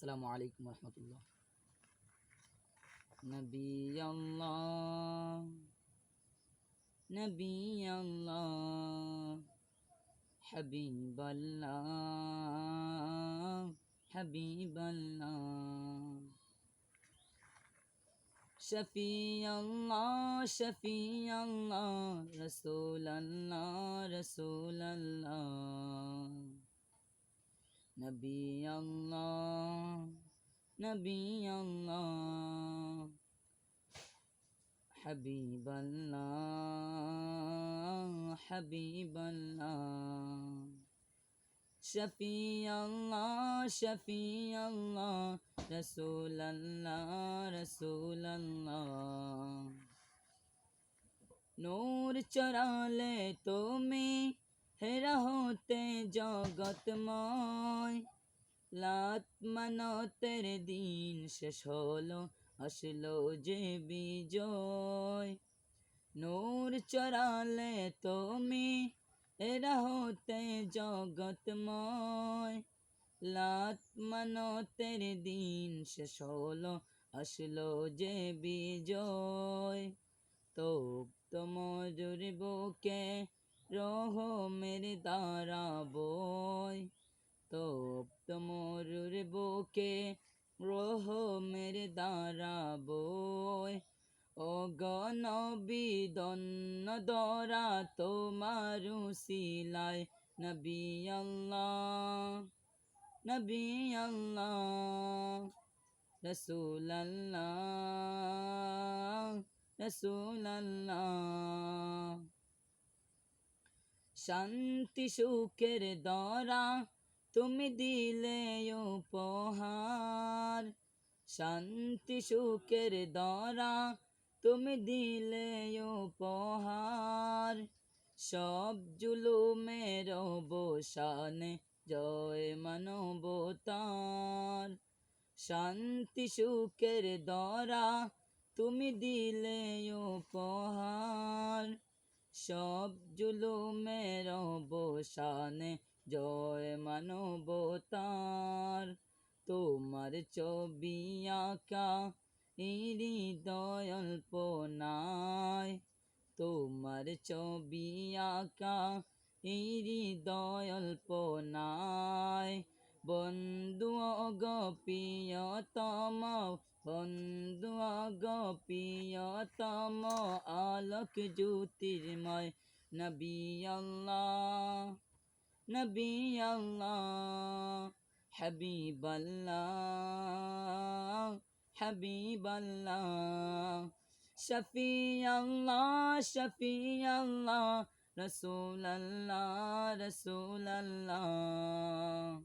আসসালামু আলাইকুম রহমতুল্লাহ নবী আল্লাহ নবী আল্লাহ হাবিব আল্লাহ হাবিব আল্লাহ শফি আল্লাহ শফি আল্লাহ রসুল আল্লাহ রসুল আল্লাহ নবী আল্লাহ নবী আল্লাহ হাবিব আল্লাহ হাবিব আল্লাহ শফি আল্লাহ শফি আল্লাহ রসুল আল্লাহ রসুল আল্লাহ নূর চরালে তুমি হেরা হতে জগতময় লাত মানতের দিন শেষ হলো আসলো যে বিজয় নূর চরালে তুমি এরা হতে জগতময় লাত মানতের দিন শেষ হলো আসলো যে বিজয় তো তোমার বুকে রহমের দ্বারা বই। তো তোমার বুকে রহমের দ্বারা বই। ও গণবিদন্ন দরা তোমার সিলায় নবী আল্লাহ নবী আল্লাহ রসুল আল্লাহ রসুল আল্লাহ শান্তি সুখের দরা তুমি দিলে উপহার। শান্তি সুখের দরা তুমি দিলে উপহার। সব জুলুমের অবসানে জয় মানবতার। শান্তি সুখের দরা তুমি দিলে উপহার। সব জুলুমের অবসানে জয় মানবতার তোমার ছবি আঁকা হৃদয় অল্পনায়। তোমার ছবি আঁকা হৃদয় অল্পনায়। বন্ধু গপিয়তম বন্ধু গপিয়তম আলোক জ্যোতির্ময় নবী আল্লাহ নবী আল্লাহ হাবিব আল্লাহ হাবিব আল্লাহ শফি আল্লাহ।